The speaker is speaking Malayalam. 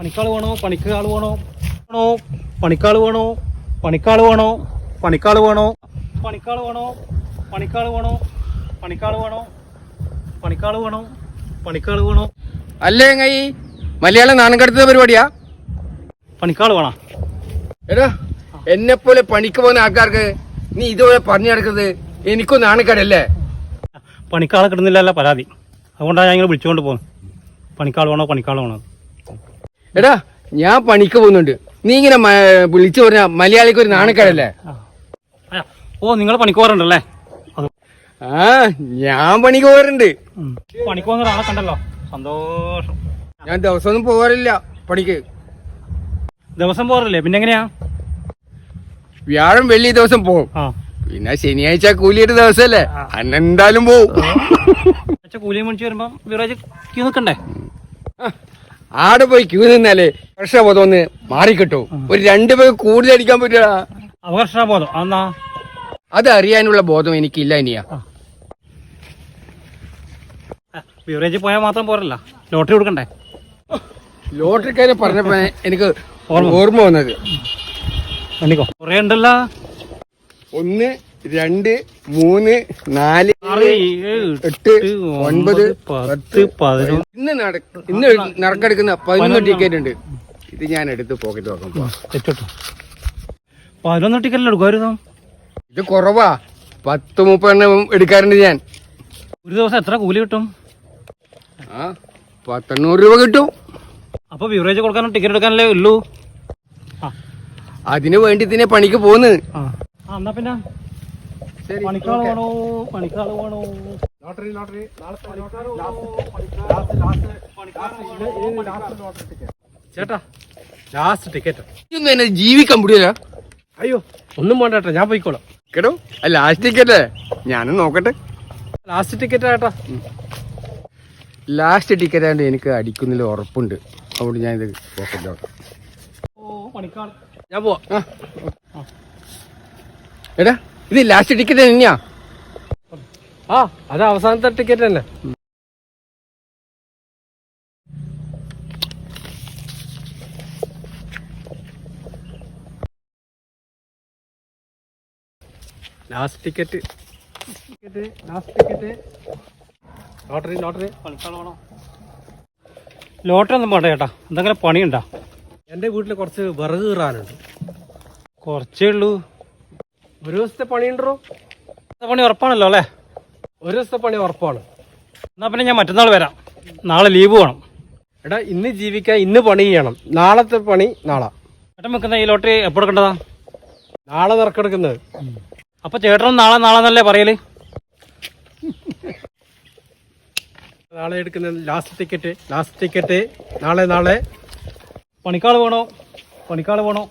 പണിക്കാൾ വേണോ പണിക്കാൾ വേണോ വേണോ പണിക്കാൾ വേണോ പണിക്കാൾ വേണോ പണിക്കാൾ വേണോ പണിക്കാൾ വേണോ പണിക്കാൾ വേണോ പണിക്കാൾ വേണോ പണിക്കാൾ വേണോ പണിക്കാൾ വേണോ അല്ലേ കൈ മലയാളം നാണക്കെടുത്ത പരിപാടിയാ പണിക്കാൾ വേണോ എടാ എന്നെ പോലെ പണിക്ക് പോകുന്ന ആൾക്കാർക്ക് നീ ഇതുപോലെ പറഞ്ഞു നടക്കുന്നത് എനിക്കും നാണക്കേടല്ലേ പണിക്കാളെ കിട്ടുന്നില്ലല്ല പരാതി അതുകൊണ്ടാണ് ഞാൻ ഇങ്ങനെ വിളിച്ചുകൊണ്ട് പോകുന്നത് പണിക്കാൾ വേണോ പണിക്കാൾ വേണോ എടാ ഞാൻ പണിക്ക് പോകുന്നുണ്ട് നീ ഇങ്ങനെ വിളിച്ചു പറഞ്ഞ മലയാളിക്ക് ഒരു നാണക്കേടല്ലേ ഓ നിങ്ങൾ പണിക്ക് പോകാറുണ്ടല്ലേ ആ ഞാൻ പണിക്ക് പോകാറുണ്ട്. പണിക്ക് പോകുന്ന ഒരാളെ കണ്ടല്ലോ സന്തോഷം ഞാൻ ദിവസമൊന്നും പോകാറില്ല പണിക്ക് ദിവസം പോകാറില്ലേ പിന്നെ എങ്ങനെയാ വ്യാഴം വെള്ളി ദിവസം പോകും പിന്നെ ശനിയാഴ്ച കൂലിയുടെ ദിവസമല്ലേ അന്നെന്തായാലും പോവും കൂലി മണിച്ച് വരുമ്പോ വിറേജ് ക്യൂ നിക്കണ്ടേ ആടെ പോയി ക്യൂ നിന്നാലേ ബോധം ഒന്ന് മാറിക്കിട്ടു ഒരു രണ്ടു പേർ കൂടുതൽ അടിക്കാൻ പറ്റില്ല അപകർഷബോധം അന്നാ. അത് അറിയാനുള്ള ബോധം എനിക്കില്ല ഇനിയാ. ബിവറേജ് പോയാൽ മാത്രം പോരല്ല. ലോട്ടറി കൊടുക്കണ്ടേ? ലോട്ടറിക്കാരെ പറഞ്ഞപ്പോ എനിക്ക് ഓർമ്മ. വന്നത്. ഉണ്ടല്ലോ. ഒന്ന് രണ്ട് മൂന്ന് നാല്. എട്ട് ഒൻപത് പത്ത് പതിനൊന്ന്. ഇന്ന് നട- ഇന്ന് നറുക്കെടുക്കുന്ന പതിനൊന്ന് ടിക്കറ്റ് ഉണ്ട്. ഇത് ഞാൻ എടുത്ത് പോക്കറ്റ് നോക്കാം പതിനൊന്ന് ടിക്കറ്റ് എടുക്കുമായിരുന്നു ഇത് കുറവാ. പത്ത് എണ്ണം എടുക്കാറുണ്ട് ഞാൻ. ഒരു ദിവസം എത്ര കൂലി കിട്ടും? ആ പത്തെണ്ണൂറ് രൂപ കിട്ടും. അപ്പൊ ബിവറേജ് കൊടുക്കാനും ടിക്കറ്റ് എടുക്കാനല്ലേ ഉള്ളൂ? അതിനു വേണ്ടി തന്നെ പണിക്ക് പോകുന്നത് ആ എന്നാ പിന്നെ? പണിക്കാൾ വേണോ? പണിക്കാൾ വേണോ? ചേട്ടാ. ലാസ്റ്റ് ടിക്കറ്റ് ഇതൊന്നും എന്നെ ജീവിക്കാൻ മുടിയല്ല അയ്യോ. ഒന്നും വേണ്ട ചേട്ടാ ഞാൻ പോയിക്കോളാം. കേട്ടോ ലാസ്റ്റ് ടിക്കറ്റ് ഞാനും നോക്കട്ടെ. ലാസ്റ്റ് ടിക്കറ്റ് ചേട്ടാ. ലാസ്റ്റ് ടിക്കറ്റ് ആയതുകൊണ്ട് എനിക്ക് അടിക്കുന്നതിൽ ഉറപ്പുണ്ട്. അതുകൊണ്ട് ഞാൻ ഇത് പോക്കറ്റ് ഓ പണിക്കാൾ. ഞാൻ പോവാ. എടാ. ഇത് ലാസ്റ്റ് ടിക്കറ്റ് തന്നെയാ. ആ അത് അവസാനത്തെ ടിക്കറ്റ് തന്നെ. Last ticket ticket last ticket lottery lottery പണിക്കാളാണോ lottery ഒന്നും വേണ്ട ചേട്ടാ. എന്തെങ്കിലും പണിയുണ്ടോ? എന്റെ വീട്ടിൽ കുറച്ച് വിറക് കീറാനുണ്ട്. കുറച്ചേ ഉള്ളൂ. ഒരു ദിവസത്തെ പണിയുണ്ടോ പണി ഉറപ്പാണല്ലോ അല്ലേ? ഒരു ദിവസത്തെ പണി ഉറപ്പാണ്. എന്നാ പിന്നെ ഞാൻ മറ്റന്നാൾ വരാം. നാളെ ലീവ് വേണം. എടാ ഇന്ന് ജീവിക്കാൻ ഇന്ന് പണി ചെയ്യണം. നാളത്തെ പണി നാളെ. ചേട്ടൻ വെക്കുന്ന ഈ ലോട്ടറി എപ്പോൾ എടുക്കേണ്ടതാ? നാളെ നിറക്കെടുക്കുന്നത് അപ്പൊ ചേട്ടനും നാളെ നാളെ എന്നല്ലേ പറയൽ? നാളെ എടുക്കുന്ന ലാസ്റ്റ് ടിക്കറ്റ് ലാസ്റ്റ് ടിക്കറ്റ് നാളെ നാളെ. പണിക്കാൾ വേണോ? പണിക്കാൾ വേണോ?